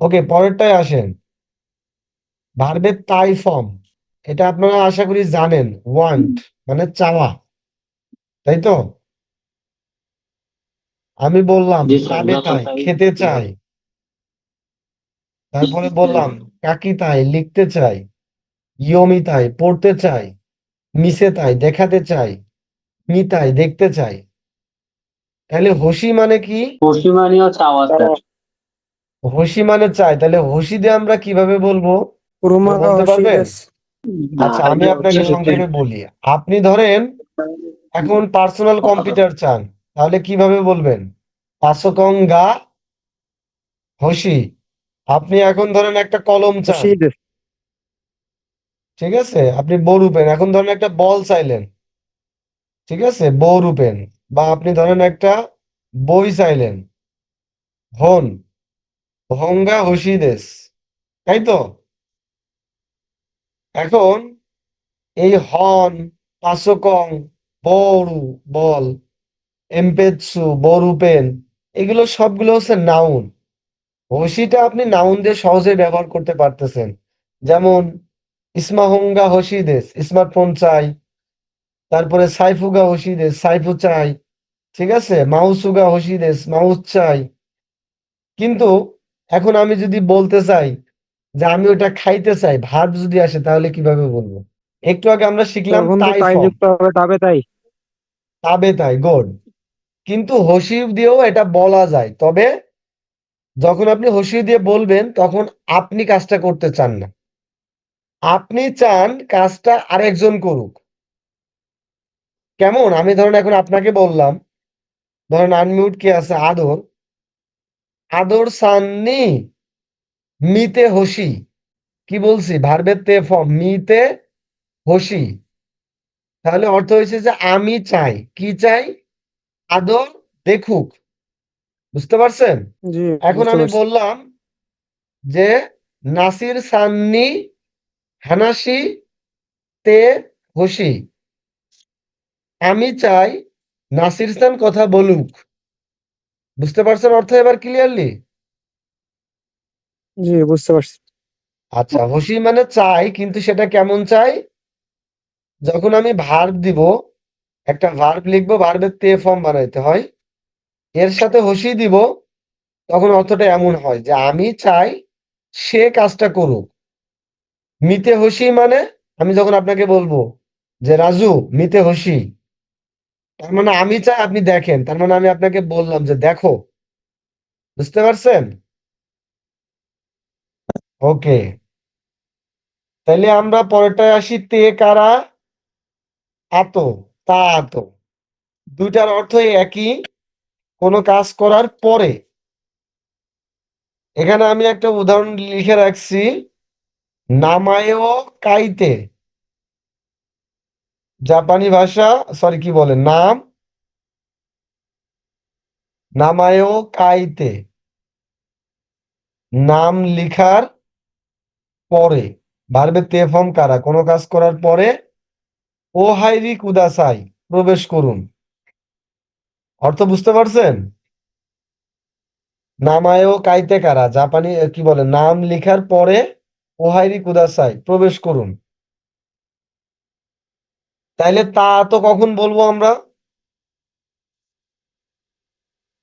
ওকে পরেরটায় আসেন। ভার্বের তাই ফর্ম এটা আপনারা আশা করি জানেন। ওয়ান্ট মানে চাওয়া। তাই তো? আমি বললাম খাবে তাই খেতে চাই। তারপরে বললাম কাকি তাই লিখতে চাই। ইয়মি তাই পড়তে চাই। মিশে তাই দেখাতে চাই। মি তাই দেখতে চাই। তাহলে হসি মানে কি? পশ্চিমানীয় চাওয়া হসি মানে চাই। তাহলে হসি দিয়ে আমরা কীভাবে বলব? বলতে পারবেন? আচ্ছা আমি আপনাকে সংক্ষেপে বলি। আপনি ধরেন এখন পার্সোনাল কম্পিউটার চান। তাহলে কীভাবে বলবেন? পাসকং গা হসি আপনি এখন ধরেন একটা কলম চান। ঠিক আছে? আপনি বউ পেন এখন ধরেন একটা বল চাইলেন। ঠিক আছে? বউ পেন বা আপনি ধরেন একটা বই চাইলেন। হন। হঙ্গা হসিদেস তাই তো? এখন এই হন, পাসকং, বড়ু, বল এমপেৎসু বড়ু পেন, এগুলো সবগুলো হচ্ছে নাউন হসিটা আপনি নাউন দিয়ে সহজে ব্যবহার করতে পারতেছেন। যেমন, ইসমাহঙ্গা হসিদেস স্মার্টফোন চাই। তারপরে সাইফুগা হসিদেস সাইফু চাই। ঠিক আছে? মাউসুগা হসিদেস মাউস চাই। কিন্তু এখন আমি যদি বলতে চাই যে আমি ওটা খাইতে চাই ভার্ব যদি আসে তাহলে কীভাবে বলব? একটু আগে আমরা শিখলাম তাই তাই যুক্ত হবে তবে তাই। তাবে তাই গুড কিন্তু হসি দিয়েও এটা বলা যায়। তবে যখন আপনি হসি দিয়ে বলবেন তখন আপনি কাজটা করতে চান না। আপনি চান কাজটা আরেকজন করুক। কেমন? আমি ধরেন এখন আপনাকে বললাম ধরেন আনমিউট কে আছে আদর। আদর সাননি মিতে হসি। কি বলছি? ভার্বের তে ফর্ম মিতে হসি। তাহলে অর্থ হয়েছে যে আমি চাই। কি চাই? আদর দেখুক। বুঝতে পারছেন? এখন আমি বললাম যে নাসির সান্নি হানাসি তে হসি। আমি চাই নাসির সান কথা বলুক। বুঝতে পারছেন অর্থ এবার ক্লিয়ারলি জি বুঝতে পারছি। আচ্ছা হসি মানে চাই কিন্তু সেটা কেমন চাই? যখন আমি ভার্ব দিব একটা ভার্ব লিখব ভার্বের তে ফর্ম বানাইতে হয়। এর সাথে হসি দিব তখন অর্থটা এমন হয় যে আমি চাই সে কাজটা করুক। মিতে হসি মানে আমি যখন আপনাকে বলব যে রাজু মিতে হসি। তার মানে আমি চাই আপনি দেখেন, তার মানে আমি আপনাকে বললাম যে দেখো। বুঝতে পারছেন? ওকে। তাহলে আমরা পরেরটায় আসি, তে কারা? আত। তা আত। দুইটার অর্থই একই, কোনো কাজ করার পরে। এখানে আমি একটা উদাহরণ লিখে রাখছি। নামায়ও কাইতে। জাপানি ভাষা সরি কি বলে? নাম? নামায়েও কাইতে। নাম লিখার পরে। ভার্বে তে ফর্ম কারা? কোনো কাজ করার পরে ও হাইরি কুদাসাই, প্রবেশ করুন। অর্থ বুঝতে পারছেন? নামায়েও কাইতে কারা? জাপানি কি বলে? নাম লিখার পরে ও হাইরি কুদাসাই, প্রবেশ করুন। তাইলে তা তো কখন বলব আমরা?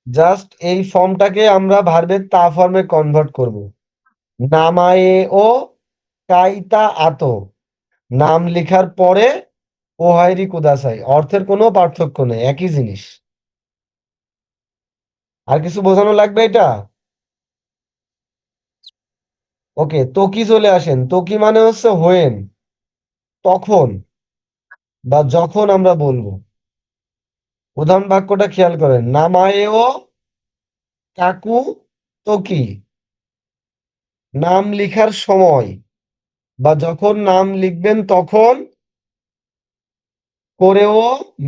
জাস্ট এই ফর্মটাকে আমরা ভার্বের তা ফর্মে কনভার্ট করব। নামায়ে ও, কাইতা আতো। নাম লেখার পরে ও হাইরি কুদাসাই অর্থের কোনো পার্থক্য নেই, একই জিনিস। আর কিছু বোঝানো লাগবে এটা? ওকে তোকি চলে আসেন? তোকি মানে হচ্ছে হোয়েন তখন। বা যখন আমরা বলব। প্রধান বাক্যটা খেয়াল করেন, নামায়েও কাকু তোকি নাম লিখার সময়। বা যখন নাম লিখবেন তখন করেও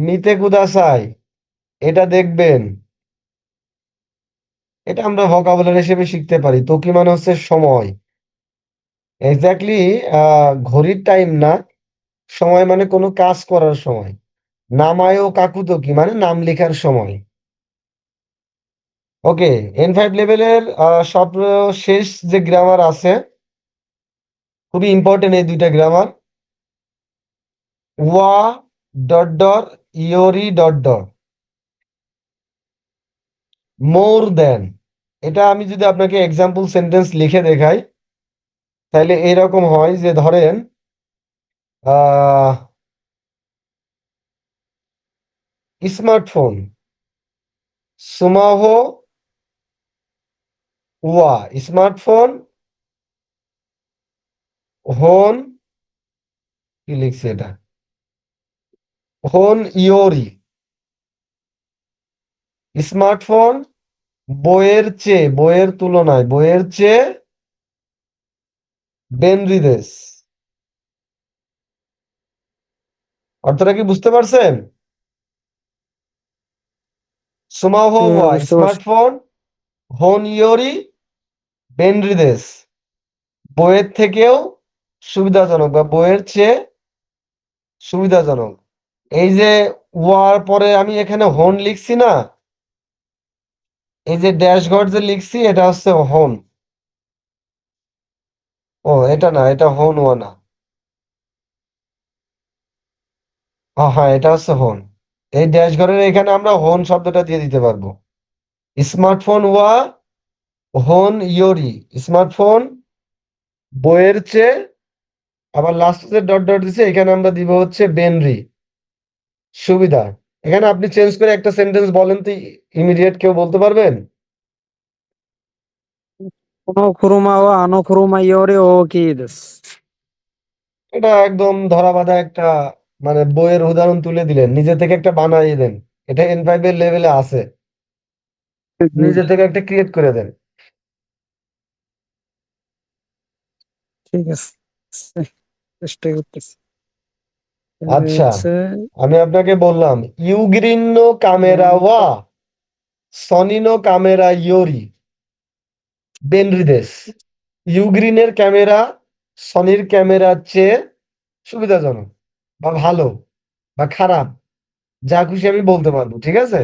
মিতে কুদাসাই এটা দেখবেন। এটা আমরা ভোকাবুলারি হিসেবে শিখতে পারি। তোকি মানে হচ্ছে সময়। এক্স্যাক্টলি ঘড়ির টাইম না। সময় মানে কোনো কাজ করার সময়। নামায়ও কাকুতকি মানে নাম লেখার সময়। ওকে এন ফাইভ লেভেলের সব শেষ যে গ্রামার আছে, খুবই ইম্পর্টেন্ট এই দুইটা গ্রামার ওয়া ডট ডট, ইয়োরি ডট ডট। More than. এটা আমি যদি আপনাকে এক্সাম্পল সেন্টেন্স লিখে দেখাই, তাহলে এরকম হয় যে ধরেন স্মার্টফোন। সুমাহ ওয়া, স্মার্টফোন হন, কি লিখছে এটা? হন ইয়োরি। স্মার্টফোন বইয়ের চেয়ে, বইয়ের তুলনায়, বইয়ের চেয়ে বেনরিদেশ অর্থটা কি বুঝতে পারছেন? সুমাহ হুম, ওয়া বুঝতে পারছি। স্মার্টফোন হন ইয়োরি বেনরিদেশ বইয়ের থেকেও সুবিধাজনক বা বইয়ের চেয়ে সুবিধাজনক। এই যে ওয়ার পরে আমি এখানে হন লিখছি না এই যে ড্যাশ ঘর যে লিখছি এটা হচ্ছে হন। ও এটা না এটা হন ওয়া না। হ্যাঁ হ্যাঁ এটা হচ্ছে হন এই ড্যাশ ঘরের এখানে আমরা হন শব্দটা দিয়ে দিতে পারব। স্মার্টফোন ওয়া হোন ইয়োরি স্মার্টফোন বইয়ের চেয়ে আবার লাস্টে ডট ডট দিছে এখানে আমরা দিব হচ্ছে বেনরি সুবিধা। এখানে আপনি চেঞ্জ করে একটা সেন্টেন্স বলেন তো ইমিডিয়েট কেউ বলতে পারবেন? এটা একদম ধরা বাঁধা একটা মানে বইয়ের উদাহরণ তুলে দিলেন নিজে থেকে একটা বানাই দেন। এটা এন ফাইভ এর লেভেলে আছে। নিজে থেকে একটা ক্রিয়েট করে দেন। ঠিক আছে। চেষ্টা করতেছি। আচ্ছা। আমি আপনাকে বললাম ইউগ্রিনো ক্যামেরা ওয়া সনিনো ক্যামেরা ইয়োরি বেনরিদেশ ইউগ্রিনের ক্যামেরা সনির ক্যামেরার চেয়ে সুবিধাজনক। বা ভালো বা খারাপ, যা খুশি আমি বলতে পারব, ঠিক আছে?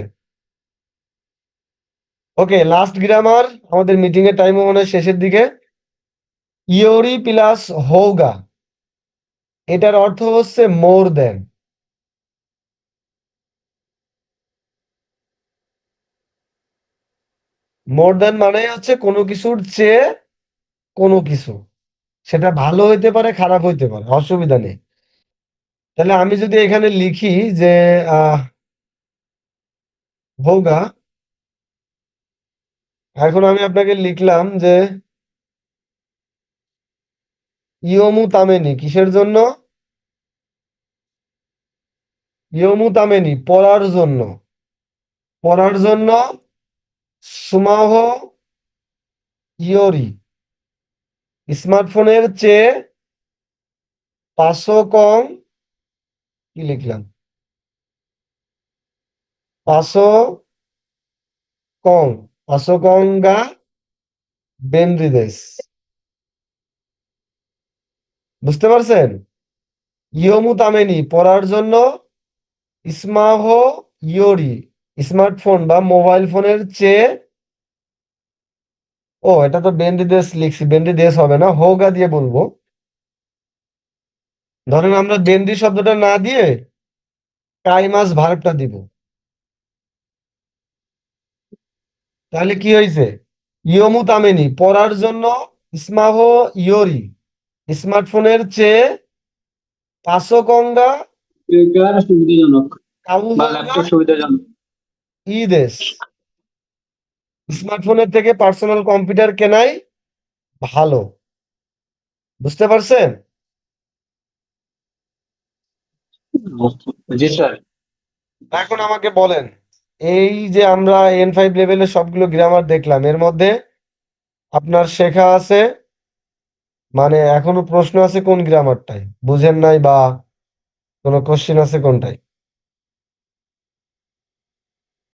ওকে লাস্ট গ্রামার আমাদের মিটিং এর টাইম মনে শেষের দিকে। ইয়োরি প্লাস হোগা এটার অর্থ হচ্ছে মোর দেন। মোর দেন মানে হচ্ছে কোনো কিছুর চেয়ে কোনো কিছু, সেটা ভালো হইতে পারে, খারাপ হইতে পারে, অসুবিধা নেই। তাহলে আমি যদি এখানে লিখি যে আহ এখন আমি আপনাকে লিখলাম যে, ইয়মু তামেনি, কিসের জন্য? ইয়মু তামেনি, পড়ার জন্য। পড়ার জন্য সুমাহ ইয়োরি। স্মার্টফোনের চেয়ে পাঁচশো কম কি লিখলাম? পাঁচশো কম বেনরিদেশ বুঝতে পারছেন? ইয়মু তামেনি, পড়ার জন্য স্মাহ ইয়োরি, স্মার্টফোন বা মোবাইল ফোনের চেয়ে ও, এটা তো বেনরিদেশ লিখছি বেনরিদেশ হবে না, হোগা দিয়ে বলব। ধরেন আমরা বেনরি শব্দটা না দিয়ে কাইমাস ভার্বটা দিব। তাহলে কি হয়েছে ইয়মু তামেনি পড়ার জন্য স্মাহ ইয়োরি স্মার্টফোনের চেয়ে পাঁচশো সুবিধাজনক। ল্যাপটপ সুবিধাজনক। ইদেশ স্মার্টফোনের থেকে পার্সোনাল কম্পিউটার কেনাই ভালো। বুঝতে পারছেন? এখন আমাকে বলেন, এই যে আমরা এন ফাইভ লেভেলের সবগুলো গ্রামার দেখলাম, এর মধ্যে আপনার শেখা আছে মানে এখনও প্রশ্ন আছে কোন গ্রামারটায় বুঝেন নাই বা কোনো কোশ্চেন আছে কোনটায়?